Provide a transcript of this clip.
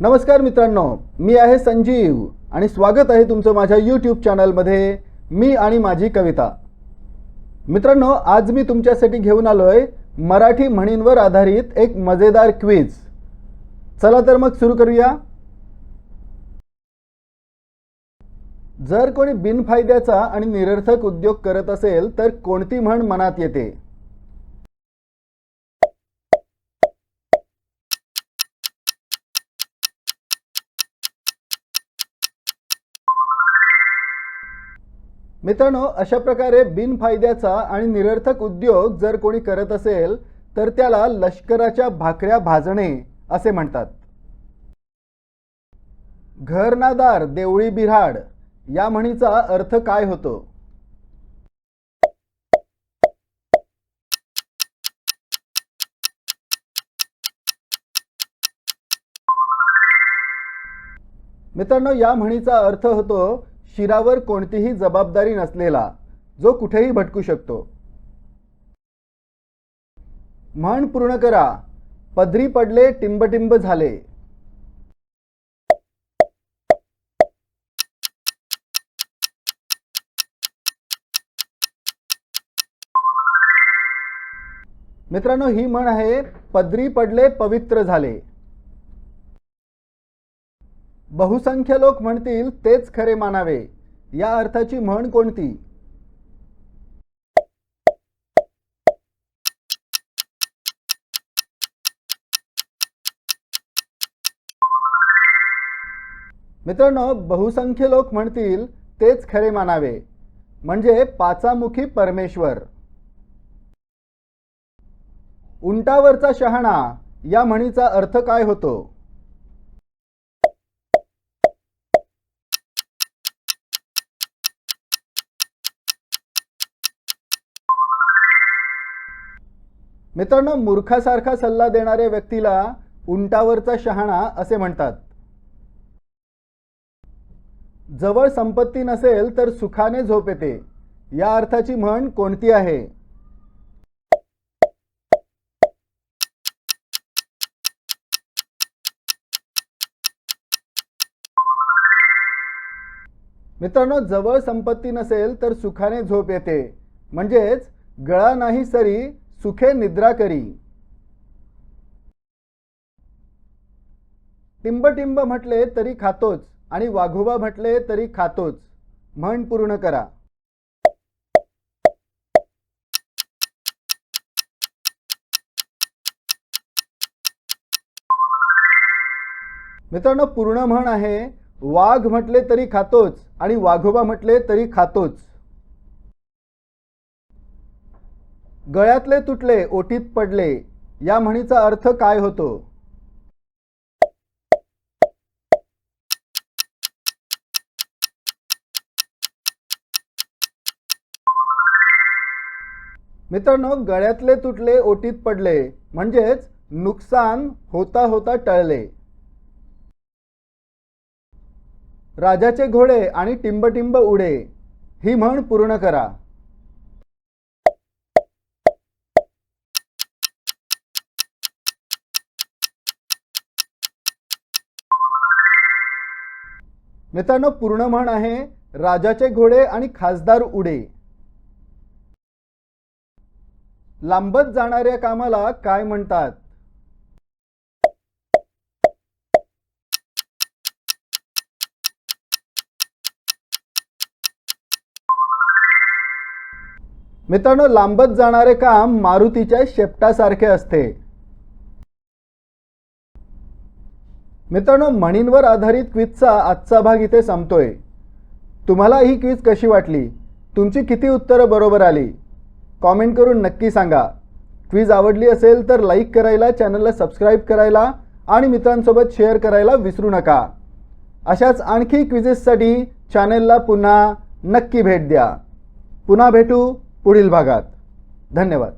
नमस्कार मित्रांनो मी आहे संजीव आणि स्वागत आहे तुमचं माझ्या यूट्यूब चॅनलमध्ये मी आणि माझी कविता. मित्रांनो आज मी तुमच्यासाठी घेऊन आलो आहे मराठी म्हणींवर आधारित एक मजेदार क्विज चला तर मग सुरू करूया. जर कोणी बिनफायद्याचा आणि निरर्थक उद्योग करत असेल तर कोणती म्हण मनात येते? मित्रांनो अशा प्रकारे बिनफायद्याचा आणि निरर्थक उद्योग जर कोणी करत असेल तर त्याला लष्कराच्या भाकऱ्या भाजणे असे म्हणतात. घरनादार देवळी बिराड या म्हणीचा अर्थ काय होतो? मित्रांनो या म्हणीचा अर्थ होतो शिरावर कोणतीही जबाबदारी नसलेला जो कुठेही भटकू शकतो. म्हण पूर्ण करा. पदरी पडले टिंबटिंब झाले. मित्रांनो ही म्हण आहे पदरी पडले पवित्र झाले. बहुसंख्य लोक म्हणतील तेच खरे मानावे. या अर्थाची म्हण कोणती? मित्रांनो बहुसंख्य लोक म्हणतील तेच खरे मानावे. म्हणजे पाचामुखी परमेश्वर. उंटावरचा शहाणा या म्हणीचा अर्थ काय होतो? मित्रांनो मूर्खासारखा सल्ला देणाऱ्या व्यक्तीला उंटावरचा शहाणा असे म्हणतात. जवळ संपत्ती नसेल तर सुखाने झोप येते. या अर्थाची म्हण कोणती आहे? मित्रांनो जवळ संपत्ती नसेल तर सुखाने झोप येते. म्हणजेच गळा नाही सरी सुखे निद्रा करी. टिंबटिंब म्हटले तरी खातोच आणि वाघोबा म्हटले तरी खातोच. म्हण पूर्ण करा. मित्रांनो पूर्ण म्हण आहे वाघ म्हटले तरी खातोच आणि वाघोबा म्हटले तरी खातोच. गळ्यातले तुटले ओटीत पडले या म्हणीचा अर्थ काय होतो? मित्रांनो गळ्यातले तुटले ओटीत पडले म्हणजेच नुकसान होता होता टळले. राजाचे घोडे आणि टिंबटिंब उडे ही म्हण पूर्ण करा. मित्रांनो पूर्ण म्हण आहे राजाचे घोडे आणि खासदार उडे. लांबत जाणाऱ्या कामाला काय म्हणतात? मित्रांनो लांबत जाणारे काम मारुतीच्या शेपटासारखे असते. मित्रांनो म्हणींवर आधारित क्विजचा आजचा भाग इथे संपतोय. तुम्हाला ही क्विज कशी वाटली? तुमची किती उत्तरं बरोबर आली? कॉमेंट करून नक्की सांगा. क्विज आवडली असेल तर लाईक करायला चॅनलला सबस्क्राईब करायला आणि मित्रांसोबत शेअर करायला विसरू नका. अशाच आणखी क्विजेससाठी चॅनलला पुन्हा नक्की भेट द्या. पुन्हा भेटू पुढील भागात. धन्यवाद.